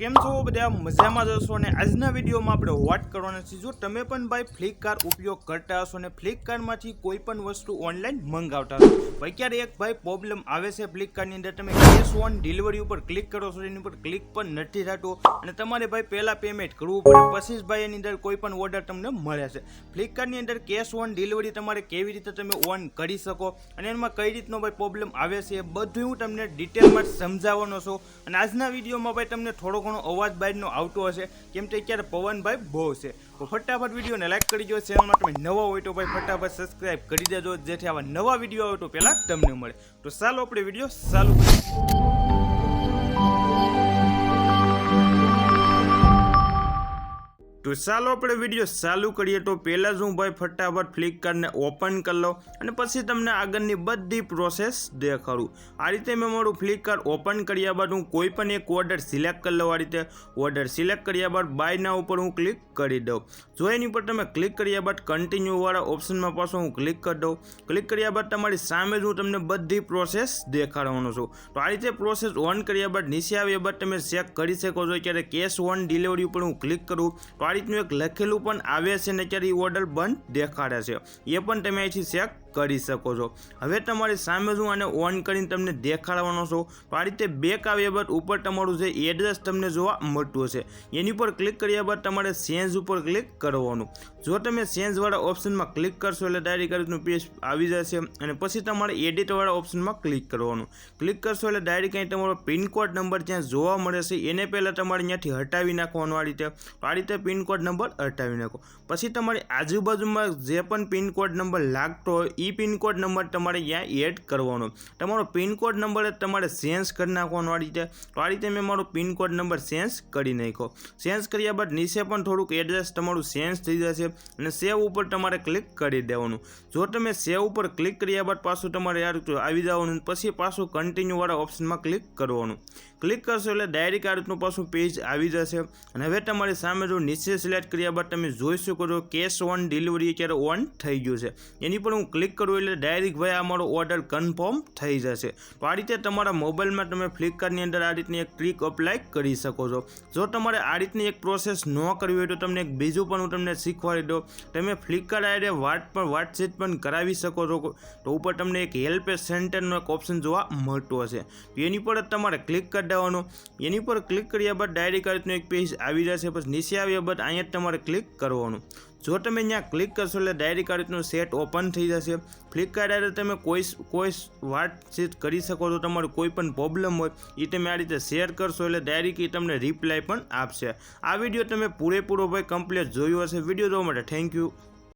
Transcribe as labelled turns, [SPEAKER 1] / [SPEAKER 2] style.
[SPEAKER 1] કેમ છો બધા? મજામાં જશો અને આજના વિડીયોમાં આપણે વાત કરવાના છીએ, જો તમે પણ ભાઈ ફ્લિપકાર્ટ ઉપયોગ કરતા હશો અને ફ્લિપકાર્ટમાંથી કોઈ પણ વસ્તુ ઓનલાઈન મંગાવતા હશો ભાઈ ક્યારે એક ભાઈ પ્રોબ્લેમ આવે છે ફ્લિપકાર્ટની અંદર. તમે કેશ ઓન ડિલિવરી ઉપર ક્લિક કરો છો, એની ઉપર ક્લિક પણ નથી થતું અને તમારે ભાઈ પહેલાં પેમેન્ટ કરવું પડે, પછી જ ભાઈ એની અંદર કોઈ પણ ઓર્ડર તમને મળે છે. ફ્લિપકાર્ટની અંદર કેશ ઓન ડિલિવરી તમારે કેવી રીતે તમે ઓન કરી શકો અને એમાં કઈ રીતનો ભાઈ પ્રોબ્લેમ આવે છે એ બધું હું તમને ડિટેલમાં સમજાવવાનો છું. અને આજના વિડીયોમાં ભાઈ તમને થોડો ઘણો અવાજ બાજનો આવતો હશે. કેમ કે અત્યારે પવનભાઈ બહુ છે. તો ફટાફટ વિડીયોને લાઈક કરી દો. ચેનલમાં તમે નવા હોય તો ભાઈ ફટાફટ સબસ્ક્રાઇબ કરી દેજો. જેથી આવા નવા વીડિયો આવે તો પહેલાં તમને મળે. તો ચાલો આપણે વીડિયો ચાલુ કરીએ. તો ચાલો આપણે વીડિયો ચાલુ કરીએ તો પહેલાં જ હું ભાઈ ફટાફટ ફ્લિપકાર્ટને ઓપન કરી લઉં અને પછી તમને આગળની બધી પ્રોસેસ દેખાડું. આ રીતે મેં મારું ફ્લિપકાર્ટ ઓપન કર્યા બાદ હું કોઈ પણ એક ઓર્ડર સિલેક્ટ કરી લઉં આ રીતે. ઓર્ડર સિલેક્ટ કર્યા બાદ બાયના ઉપર હું ક્લિક કરી દઉં. જો એની ઉપર તમે ક્લિક કર્યા બાદ કન્ટિન્યુવાળા ઓપ્શનમાં પાછો હું ક્લિક કરી દઉં. ક્લિક કર્યા બાદ તમારી સામે જ હું તમને બધી પ્રોસેસ દેખાડવાનો છું. તો આ રીતે પ્રોસેસ ઓન કર્યા બાદ નીચે આવ્યા બાદ તમે ચેક કરી શકો છો. ત્યારે કેશ ઓન ડિલિવરી ઉપર હું ક્લિક કરું, તો આ રીતનું એક લખેલું પણ આવે છે ને ત્યારે એ ઓર્ડર બંધ દેખાડે છે. એ પણ તમે અહીંથી ચેક કરી શકો છો. હવે તમારી સામે હું આને ઓન કરીને તમને દેખાડવાનો છું, તો આ રીતે બેક આવ્યા બાદ ઉપર તમારું જે એડ્રેસ તમને જોવા મળતું હશે. એની ઉપર ક્લિક કર્યા બાદ તમારે સેન્જ ઉપર ક્લિક કરવાનું. જો તમે સેન્જવાળા ઓપ્શનમાં ક્લિક કરશો એટલે ડાયરેક્ટ રીતનું પેજ આવી જશે અને પછી તમારે એડિટવાળા ઓપ્શનમાં ક્લિક કરવાનું. ક્લિક કરશો એટલે ડાયરેક્ટ અહીં તમારો પિનકોડ નંબર ત્યાં જોવા મળે છે. એને પહેલાં તમારે ત્યાંથી હટાવી નાખવાનો આ રીતે. આ રીતે પિનકોડ નંબર હટાવી નાખો. પછી તમારી આજુબાજુમાં જે પણ પિનકોડ નંબર લાગતો હોય એ પિનકોડ નંબર તમારે ત્યાં એડ કરવાનો. તમારો પિનકોડ નંબર જ તમારે ચેન્જ કરી નાખવાનો આ રીતે. તો આ રીતે મેં મારો પિનકોડ નંબર ચેન્જ કરી નાખ્યો. ચેન્જ કર્યા બાદ નીચે પણ થોડુંક એડ્રેસ તમારું ચેન્જ થઈ જશે અને સેવ ઉપર તમારે ક્લિક કરી દેવાનું. જો તમે સેવ ઉપર ક્લિક કર્યા બાદ પાછું તમારે રીતે આવી જવાનું પછી પાછું કન્ટિન્યુવાળા ઓપ્શનમાં ક્લિક કરવાનું. ક્લિક કરશો એટલે ડાયરેક્ટ આ રીતનું પાછું પેજ આવી જશે. અને હવે તમારી સામે જો નીચે સિલેક્ટ કર્યા બાદ તમે જોઈ શકો છો કેશ ઓન ડિલિવરી અત્યારે ઓન થઈ ગયું છે. એની પર હું ક્લિક કરું એટલે ડાયરેક્ટ ભાઈ અમારો મારો ઓર્ડર કન્ફર્મ થઈ જશે. તો આ રીતે તમારા મોબાઈલમાં તમે ફ્લિપકાર્ટની અંદર આ રીતની એક ટ્રીક અપ્લાય કરી શકો છો. જો તમારે આ રીતની એક પ્રોસેસ ન કરવી હોય તો તમને એક બીજું પણ હું તમને શીખવાડી દઉં. તમે ફ્લિપકાર્ટ આઈડે વાત પણ વાતચીત પણ કરાવી શકો છો. તો ઉપર તમને એક હેલ્પ સેન્ટરનો એક ઓપ્શન જોવા મળતો હશે. તો એની પર જ તમારે ક્લિક કરી દેવાનું. એની પર ક્લિક કર્યા બાદ ડાયરેક્ટ આ રીતનું એક પેજ આવી જશે. પછી નીચે આવ્યા બાદ અહીંયા તમારે ક્લિક કરવાનું. જો તમે ત્યાં ક્લિક કરશો એટલે ડાયરેક્ટ આ સેટ ઓપન થઈ જશે. ફ્લિપકાર્ટ આરે તમે કોઈ કોઈ વાતચીત કરી શકો છો, તમારું કોઈ પણ પ્રોબ્લેમ હોય એ તમે આ રીતે શેર કરશો એટલે ડાયરેક્ટ એ તમને રિપ્લાય પણ આપશે. આ વીડિયો તમે પૂરેપૂરો ભાઈ કમ્પ્લીટ જોયો હશે. વીડિયો જોવા માટે થેન્ક યુ